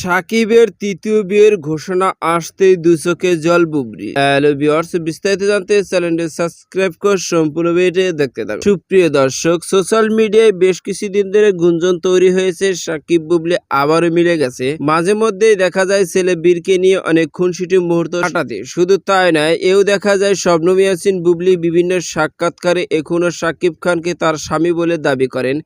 সাকিবের তৃতীয় বিয়ের ঘোষণা আসতেই দুচোখে জল বুবরি। বিস্তারিত জানতে চ্যানেলটি সাবস্ক্রাইব করে সম্পূর্ণ ভিডিও দেখতে থাকুন। সুপ্রিয় দর্শক, সোশ্যাল মিডিয়ায় বেশ কিছুদিন ধরে গুঞ্জন তৈরি হয়েছে, সাকিব বুবলি আবারও মিলে গেছে। মাঝে মধ্যেই দেখা যায় ছেলে বীরকে নিয়ে অনেক খুনসুটি মুহূর্ত কাটাতে। শুধু তাই নয়, এও দেখা যায় শবনম ইয়াসিন বুবলি বিভিন্ন সাক্ষাৎকারে এখনও সাকিব খানকে তার স্বামী বলে দাবি করেন।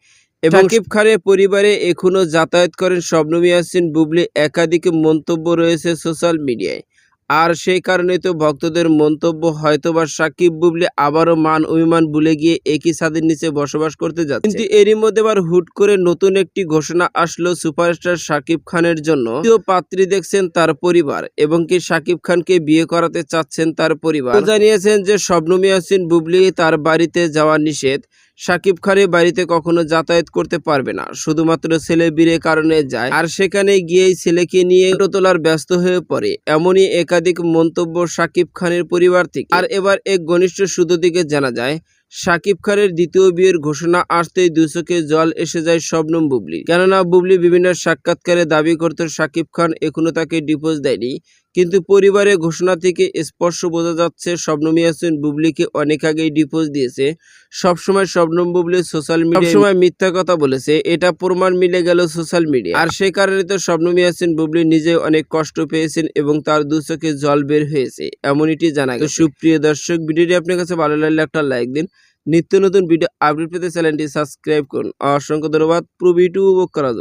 সাকিব খানের পরিবারে এখনও যাতায়াত করেন শবনম ইয়াসিন বুবলি, একাধিক মন্তব্য রয়েছে সোশ্যাল মিডিয়ায়। আর সেই কারণে তো ভক্তদের মন্তব্য হয়তোবা সাকিব বুবলি আবারও মান অভিমান ভুলে গিয়ে একই ছাদের নিচে বসবাস করতে যাচ্ছে। কিন্তু এরই মধ্যে আবার হুট করে নতুন একটি ঘোষণা আসলো সুপারস্টার সাকিব খানের জন্য। দ্বিতীয় পাত্রী দেখছেন তার পরিবার এবং কি সাকিব খানকে বিয়ে করাতে চাচ্ছেন তার পরিবার। জানিয়েছেন যে শবনম ইয়াসিন বুবলি তার বাড়িতে যাওয়া নিষেধ। সাকিব খানের বাড়িতে কখনো যাতায়াত করতে পারবে না। শুধুমাত্র ছেলে বিয়ের কারণে যায়, আর সেখানে গিয়েই ছেলেকে নিয়ে ফটো তোলার ব্যস্ত হয়ে পড়ে, এমনই একাধিক মন্তব্য সাকিব খানের পরিবার থেকে। আর এবার এক ঘনিষ্ঠ সূত্র থেকে জানা যায়, সাকিব খানের দ্বিতীয় বিয়ের ঘোষণা আসতেই দুচোখে জল এসে যায় শবনম বুবলি। কেননা বুবলি বিভিন্ন সাক্ষাৎকারে দাবি করত সাকিব খান এখনও তাকে ডিপোজ দেয়নি। কিন্তু পরিবারের ঘোষণা থেকে স্পষ্ট বোঝা যাচ্ছে শবনম ইয়াসিন বুবলিকে অনেক আগেই ডিপোজ দিয়েছে। সবসময় শবনম বুবলি সোশ্যাল মিডিয়া সবসময় মিথ্যা কথা বলেছে। এটা প্রমাণ মিলে গেল সোশ্যাল মিডিয়া। আর সেই কারণে তো শবনম ইয়াসিন বুবলি নিজে অনেক কষ্ট পেয়েছেন এবং তার দু চোখে জল বের হয়েছে এমনটি জানা গেছে। সুপ্রিয় দর্শক ভিডিওটি আপনার কাছে ভালো লাগলে একটা লাইক দিন। নিত্য নতুন ভিডিও আপডেট পেতে চ্যানেলটি সাবস্ক্রাইব করুন। অসংখ্য ধন্যবাদ। পুরো ভিডিও উপভোগ করার জন্য।